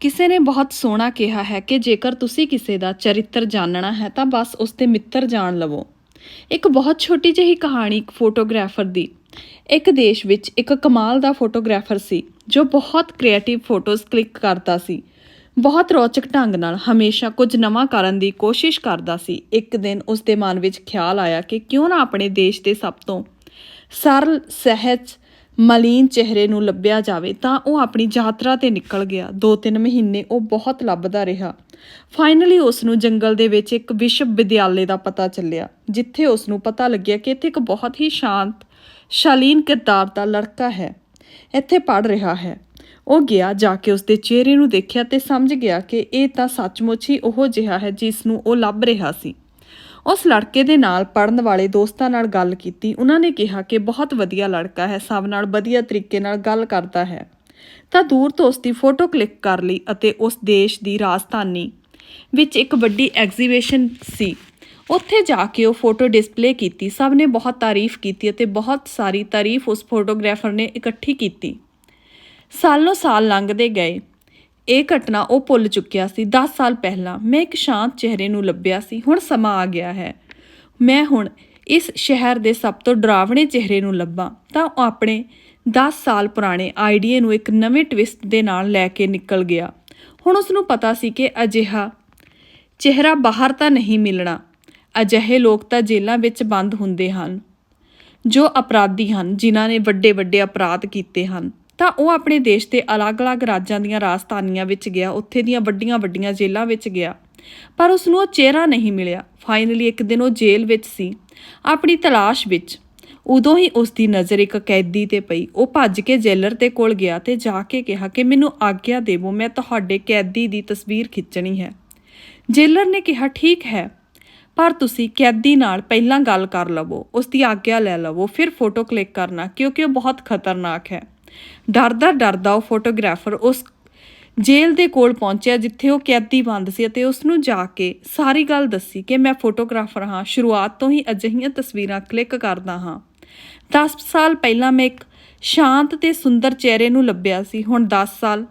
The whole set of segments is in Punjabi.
ਕਿਸੇ ਨੇ ਬਹੁਤ ਸੋਹਣਾ ਕਿਹਾ ਹੈ ਕਿ ਜੇਕਰ ਤੁਸੀਂ ਕਿਸੇ ਦਾ ਚਰਿੱਤਰ ਜਾਣਨਾ ਹੈ ਤਾਂ ਬਸ ਉਸ ਦੇ ਮਿੱਤਰ ਜਾਣ ਲਵੋ। ਇੱਕ ਬਹੁਤ ਛੋਟੀ ਜਿਹੀ ਕਹਾਣੀ ਇੱਕ ਫੋਟੋਗ੍ਰਾਫਰ ਦੀ। ਇੱਕ ਦੇਸ਼ ਵਿੱਚ ਇੱਕ ਕਮਾਲ ਦਾ ਫੋਟੋਗ੍ਰਾਫਰ ਸੀ, ਜੋ ਬਹੁਤ ਕ੍ਰੀਏਟਿਵ ਫੋਟੋਜ਼ ਕਲਿੱਕ ਕਰਦਾ ਸੀ। ਬਹੁਤ ਰੌਚਕ ਢੰਗ ਨਾਲ ਹਮੇਸ਼ਾ ਕੁਝ ਨਵਾਂ ਕਰਨ ਦੀ ਕੋਸ਼ਿਸ਼ ਕਰਦਾ ਸੀ। ਇੱਕ ਦਿਨ ਉਸ ਦੇ ਮਨ ਵਿੱਚ ਖਿਆਲ ਆਇਆ ਕਿ ਕਿਉਂ ਨਾ ਆਪਣੇ ਦੇਸ਼ ਦੇ ਸਭ ਤੋਂ ਸਰਲ, ਸਹਿਜ ਮਲੀਨ ਚਿਹਰੇ ਨੂੰ ਲੱਭਿਆ ਜਾਵੇ ਤਾਂ ਉਹ ਆਪਣੀ ਯਾਤਰਾ ਤੇ ਨਿਕਲ ਗਿਆ। 2-3 ਮਹੀਨੇ ਉਹ ਬਹੁਤ ਲੱਭਦਾ ਰਿਹਾ। ਫਾਈਨਲੀ ਉਸ ਨੂੰ ਜੰਗਲ ਦੇ ਵਿੱਚ ਇੱਕ ਵਿਸ਼ਵ ਵਿਦਿਆਲੇ ਦਾ ਪਤਾ ਚੱਲਿਆ, ਜਿੱਥੇ ਉਸ ਨੂੰ ਪਤਾ ਲੱਗਿਆ ਕਿ ਇੱਥੇ ਇੱਕ ਬਹੁਤ ਹੀ ਸ਼ਾਂਤ, ਸ਼ਾਲੀਨ ਕਿਰਦਾਰ ਦਾ ਲੜਕਾ ਹੈ। ਇੱਥੇ ਪੜ ਰਿਹਾ ਹੈ। ਉਹ ਗਿਆ ਜਾ ਕੇ ਉਸਦੇ ਚਿਹਰੇ ਨੂੰ ਦੇਖਿਆ ਤੇ ਸਮਝ ਗਿਆ ਕਿ ਇਹ ਤਾਂ ਸੱਚਮੁੱਚ ਹੀ ਉਹ ਜਿਹਾ ਹੈ ਜਿਸ ਨੂੰ ਉਹ ਲੱਭ ਰਿਹਾ ਸੀ। ਉਸ ਲੜਕੇ ਦੇ ਨਾਲ ਪੜਨ ਵਾਲੇ ਦੋਸਤਾਂ ਨਾਲ ਗੱਲ ਕੀਤੀ। ਉਹਨਾਂ ਨੇ ਕਿਹਾ ਕਿ ਬਹੁਤ ਵਧੀਆ ਲੜਕਾ ਹੈ, ਸਭ ਨਾਲ ਵਧੀਆ ਤਰੀਕੇ ਨਾਲ ਗੱਲ ਕਰਦਾ ਹੈ। ਤਾਂ ਦੂਰ ਤੋਂ ਉਸ ਦੀ ਫੋਟੋ ਕਲਿੱਕ ਕਰ ਲਈ ਅਤੇ ਉਸ ਦੇਸ਼ ਦੀ ਰਾਜਧਾਨੀ ਵਿੱਚ ਇੱਕ ਵੱਡੀ ਐਗਜ਼ੀਬਿਸ਼ਨ ਸੀ। ਉੱਥੇ ਜਾ ਕੇ ਉਹ ਫੋਟੋ ਡਿਸਪਲੇ ਕੀਤੀ। ਸਭ ਨੇ ਬਹੁਤ ਤਾਰੀਫ ਕੀਤੀ ਅਤੇ ਬਹੁਤ ਸਾਰੀ ਤਾਰੀਫ ਉਸ ਫੋਟੋਗ੍ਰਾਫਰ ਨੇ ਇਕੱਠੀ ਕੀਤੀ। ਸਾਲੋਂ ਸਾਲ ਲੰਘਦੇ ਗਏ। ਇਹ ਘਟਨਾ ਉਹ ਭੁੱਲ ਚੁੱਕਿਆ ਸੀ। 10 ਸਾਲ ਪਹਿਲਾਂ ਮੈਂ ਇੱਕ ਸ਼ਾਂਤ ਚਿਹਰੇ ਨੂੰ ਲੱਭਿਆ ਸੀ। ਹੁਣ ਸਮਾਂ ਆ ਗਿਆ ਹੈ। ਮੈਂ ਹੁਣ ਇਸ ਸ਼ਹਿਰ ਦੇ ਸਭ ਤੋਂ ਡਰਾਵਣੇ ਚਿਹਰੇ ਨੂੰ ਲੱਭਾਂ। ਤਾਂ ਉਹ ਆਪਣੇ 10 ਸਾਲ ਪੁਰਾਣੇ ਆਈਡੀਏ ਨੂੰ ਇੱਕ ਨਵੇਂ ਟਵਿਸਟ ਦੇ ਨਾਲ ਲੈ ਕੇ ਨਿਕਲ ਗਿਆ। ਹੁਣ ਉਸ ਨੂੰ ਪਤਾ ਸੀ ਕਿ ਅਜਿਹਾ ਚਿਹਰਾ ਬਾਹਰ ਤਾਂ ਨਹੀਂ ਮਿਲਣਾ। ਅਜਿਹੇ ਲੋਕ ਤਾਂ ਜੇਲ੍ਹਾਂ ਵਿੱਚ ਬੰਦ ਹੁੰਦੇ ਹਨ, ਜੋ ਅਪਰਾਧੀ ਹਨ, ਜਿਨ੍ਹਾਂ ਨੇ ਵੱਡੇ ਵੱਡੇ ਅਪਰਾਧ ਕੀਤੇ ਹਨ। ਤਾਂ ਉਹ ਆਪਣੇ ਦੇਸ਼ ਦੇ ਅਲੱਗ-ਅਲੱਗ ਰਾਜਾਂ ਦੀਆਂ ਰਾਜਧਾਨੀਆਂ ਵਿੱਚ ਗਿਆ, ਉੱਥੇ ਦੀਆਂ ਵੱਡੀਆਂ-ਵੱਡੀਆਂ ਜੇਲ੍ਹਾਂ ਵਿੱਚ ਗਿਆ। ਪਰ ਉਸ ਨੂੰ ਉਹ ਚਿਹਰਾ ਨਹੀਂ ਮਿਲਿਆ। ਫਾਈਨਲੀ ਇੱਕ ਦਿਨ ਉਹ ਜੇਲ੍ਹ ਵਿੱਚ ਸੀ। ਆਪਣੀ ਤਲਾਸ਼ ਵਿੱਚ ਉਦੋਂ ਹੀ ਉਸ ਦੀ ਨਜ਼ਰ ਇੱਕ ਕੈਦੀ ਤੇ ਪਈ। ਉਹ ਭੱਜ ਕੇ ਜੇਲਰ ਦੇ ਕੋਲ ਗਿਆ ਤੇ ਜਾ ਕੇ ਕਿਹਾ ਕਿ ਮੈਨੂੰ ਆਗਿਆ ਦੇਵੋ, ਮੈਂ ਤੁਹਾਡੇ ਕੈਦੀ ਦੀ ਤਸਵੀਰ ਖਿੱਚਣੀ ਹੈ। ਜੇਲਰ ਨੇ ਕਿਹਾ, ਠੀਕ ਹੈ, ਪਰ ਤੁਸੀਂ ਕੈਦੀ ਨਾਲ ਪਹਿਲਾਂ ਗੱਲ ਕਰ ਲਵੋ ਉਸ ਦੀ ਆਗਿਆ ਲੈ ਲਵੋ, ਫਿਰ ਫੋਟੋ ਕਲਿੱਕ ਕਰਨਾ, ਕਿਉਂਕਿ ਉਹ ਬਹੁਤ ਖਤਰਨਾਕ ਹੈ। ਡਰਦਾ ਡਰਦਾ ਉਹ ਫੋਟੋਗ੍ਰਾਫਰ ਉਸ ਜੇਲ੍ਹ ਦੇ ਕੋਲ ਪਹੁੰਚਿਆ ਜਿੱਥੇ ਉਹ ਕੈਦੀ ਬੰਦ ਸੀ ਅਤੇ ਉਸ ਨੂੰ ਜਾ ਕੇ ਸਾਰੀ ਗੱਲ ਦੱਸੀ ਕਿ ਮੈਂ ਫੋਟੋਗ੍ਰਾਫਰ ਹਾਂ, ਸ਼ੁਰੂਆਤ ਤੋਂ ਹੀ ਅਜਿਹੀਆਂ ਤਸਵੀਰਾਂ ਕਲਿੱਕ ਕਰਦਾ ਹਾਂ। 10 ਸਾਲ ਪਹਿਲਾਂ ਮੈਂ ਇੱਕ ਸ਼ਾਂਤ ਤੇ ਸੁੰਦਰ ਚਿਹਰੇ ਨੂੰ ਲੱਭਿਆ ਸੀ, ਹੁਣ 10 ਸਾਲ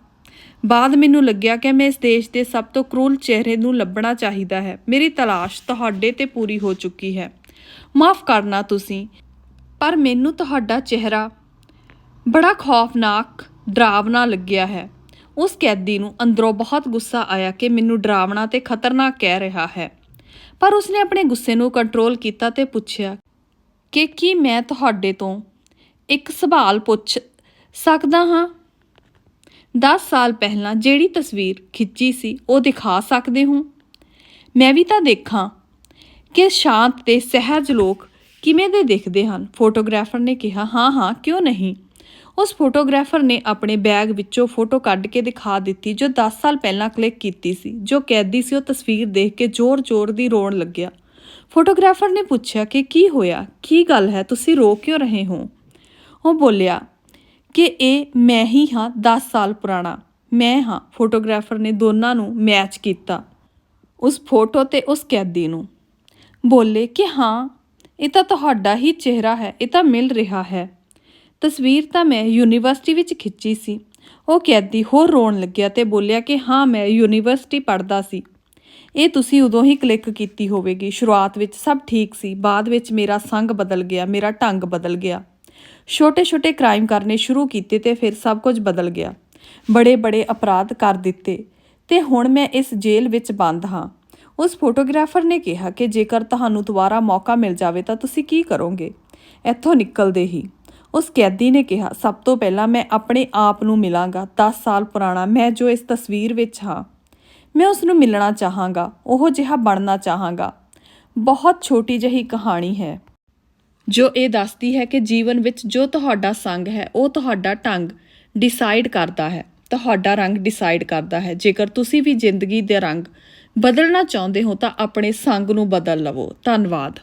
ਬਾਅਦ ਮੈਨੂੰ ਲੱਗਿਆ ਕਿ ਮੈਂ ਇਸ ਦੇਸ਼ ਦੇ ਸਭ ਤੋਂ ਕਰੂਲ ਚਿਹਰੇ ਨੂੰ ਲੱਭਣਾ ਚਾਹੀਦਾ ਹੈ। ਮੇਰੀ ਤਲਾਸ਼ ਤੁਹਾਡੇ ਤੇ ਪੂਰੀ ਹੋ ਚੁੱਕੀ ਹੈ। ਮਾਫ ਕਰਨਾ ਤੁਸੀਂ, ਪਰ ਮੈਨੂੰ ਤੁਹਾਡਾ ਚਿਹਰਾ ਬੜਾ ਖੌਫਨਾਕ ਡਰਾਵਨਾ ਲੱਗਿਆ ਹੈ। ਉਸ ਕੈਦੀ ਨੂੰ ਅੰਦਰੋਂ ਬਹੁਤ ਗੁੱਸਾ ਆਇਆ ਕਿ ਮੈਨੂੰ ਡਰਾਵਣਾ ਤੇ ਖਤਰਨਾਕ ਕਹਿ ਰਿਹਾ ਹੈ। ਪਰ ਉਸਨੇ ਆਪਣੇ ਗੁੱਸੇ ਨੂੰ ਕੰਟਰੋਲ ਕੀਤਾ ਤੇ ਪੁੱਛਿਆ ਕਿ ਕੀ ਮੈਂ ਤੁਹਾਡੇ ਤੋਂ ਇੱਕ ਸਵਾਲ ਪੁੱਛ ਸਕਦਾ ਹਾਂ? 10 ਸਾਲ ਪਹਿਲਾਂ ਜਿਹੜੀ ਤਸਵੀਰ ਖਿੱਚੀ ਸੀ, ਉਹ ਦਿਖਾ ਸਕਦੇ ਹੋ? ਮੈਂ ਵੀ ਤਾਂ ਦੇਖਾਂ ਕਿ ਸ਼ਾਂਤ ਤੇ ਸਹਿਜ ਲੋਕ ਕਿਵੇਂ ਦੇ ਦਿਖਦੇ ਹਨ। ਫੋਟੋਗ੍ਰਾਫਰ ਨੇ ਕਿਹਾ, ਹਾਂ ਹਾਂ, ਕਿਉਂ ਨਹੀਂ? ਉਸ ਫੋਟੋਗ੍ਰਾਫਰ ਨੇ ਆਪਣੇ ਬੈਗ ਵਿੱਚੋਂ ਫੋਟੋ ਕੱਢ ਕੇ ਦਿਖਾ ਦਿੱਤੀ, ਜੋ 10 ਸਾਲ ਪਹਿਲਾਂ ਕਲਿੱਕ ਕੀਤੀ ਸੀ, ਜੋ ਕੈਦੀ ਸੀ, ਉਹ ਤਸਵੀਰ ਦੇਖ ਕੇ ਜ਼ੋਰ-ਜ਼ੋਰ ਦੀ ਰੋਣ ਲੱਗਿਆ। ਫੋਟੋਗ੍ਰਾਫਰ ਨੇ ਪੁੱਛਿਆ ਕਿ ਕੀ ਹੋਇਆ? ਕੀ ਗੱਲ ਹੈ? ਤੁਸੀਂ ਰੋ ਕਿਉਂ ਰਹੇ ਹੋ? ਉਹ ਬੋਲਿਆ ਕਿ ਇਹ ਮੈਂ ਹੀ ਹਾਂ 10 ਸਾਲ ਪੁਰਾਣਾ। ਮੈਂ ਹਾਂ। ਫੋਟੋਗ੍ਰਾਫਰ ਨੇ ਦੋਨਾਂ ਨੂੰ ਮੈਚ ਕੀਤਾ, ਉਸ ਫੋਟੋ ਤੇ ਉਸ ਕੈਦੀ ਨੂੰ। ਬੋਲੇ ਕਿ ਹਾਂ, ਇਹ ਤਾਂ ਤੁਹਾਡਾ ਹੀ ਚਿਹਰਾ ਹੈ, ਇਹ ਤਾਂ ਮਿਲ ਰਿਹਾ ਹੈ। ਤਸਵੀਰ ਤਾਂ ਮੈਂ ਯੂਨੀਵਰਸਿਟੀ ਵਿੱਚ ਖਿੱਚੀ ਸੀ। ਉਹ ਕੈਦੀ ਹੋਰ ਰੋਣ ਲੱਗਿਆ ਤੇ ਬੋਲਿਆ ਕਿ ਹਾਂ, ਮੈਂ ਯੂਨੀਵਰਸਿਟੀ ਪੜ੍ਹਦਾ ਸੀ। ਇਹ ਤੁਸੀਂ ਉਦੋਂ ਹੀ ਕਲਿੱਕ ਕੀਤੀ ਹੋਵੇਗੀ। ਸ਼ੁਰੂਆਤ ਵਿੱਚ ਸਭ ਠੀਕ ਸੀ, ਬਾਅਦ ਵਿੱਚ ਮੇਰਾ ਸੰਗ ਬਦਲ ਗਿਆ, ਮੇਰਾ ਢੰਗ ਬਦਲ ਗਿਆ। ਛੋਟੇ-ਛੋਟੇ ਕ੍ਰਾਈਮ ਕਰਨੇ ਸ਼ੁਰੂ ਕੀਤੇ ਤੇ ਫਿਰ ਸਭ ਕੁਝ ਬਦਲ ਗਿਆ। ਬੜੇ-ਬੜੇ ਅਪਰਾਧ ਕਰ ਦਿੱਤੇ। ਤੇ ਹੁਣ ਮੈਂ ਇਸ ਜੇਲ੍ਹ ਵਿੱਚ ਬੰਦ ਹਾਂ। ਉਸ ਫੋਟੋਗ੍ਰਾਫਰ ਨੇ ਕਿਹਾ ਕਿ ਜੇਕਰ ਤੁਹਾਨੂੰ ਦੁਬਾਰਾ ਮੌਕਾ ਮਿਲ ਜਾਵੇ ਤਾਂ ਤੁਸੀਂ ਕੀ ਕਰੋਗੇ? ਇੱਥੋਂ ਨਿਕਲਦੇ ਹੀ। ਉਸ ਕੈਦੀ ਨੇ ਕਿਹਾ, ਸਭ ਤੋਂ ਪਹਿਲਾਂ ਮੈਂ ਆਪਣੇ ਆਪ ਨੂੰ ਮਿਲਾਂਗਾ। 10 ਸਾਲ ਪੁਰਾਣਾ ਮੈਂ ਜੋ ਇਸ ਤਸਵੀਰ ਵਿੱਚ ਹਾਂ, ਮੈਂ ਉਸ ਨੂੰ ਮਿਲਣਾ ਚਾਹਾਂਗਾ, ਉਹ ਜਿਹਾ ਬਣਨਾ ਚਾਹਾਂਗਾ। ਬਹੁਤ ਛੋਟੀ ਜਿਹੀ ਕਹਾਣੀ ਹੈ, ਜੋ ਇਹ ਦੱਸਦੀ ਹੈ ਕਿ ਜੀਵਨ ਵਿੱਚ ਜੋ ਤੁਹਾਡਾ ਸੰਗ ਹੈ, ਉਹ ਤੁਹਾਡਾ ਢੰਗ ਡਿਸਾਈਡ ਕਰਦਾ ਹੈ। ਤੁਹਾਡਾ ਰੰਗ ਡਿਸਾਈਡ ਕਰਦਾ ਹੈ। ਜੇਕਰ ਤੁਸੀਂ ਵੀ ਜ਼ਿੰਦਗੀ ਦੇ ਰੰਗ ਬਦਲਣਾ ਚਾਹੁੰਦੇ ਹੋ ਤਾਂ ਆਪਣੇ ਸੰਗ ਨੂੰ ਬਦਲ ਲਵੋ। ਧੰਨਵਾਦ।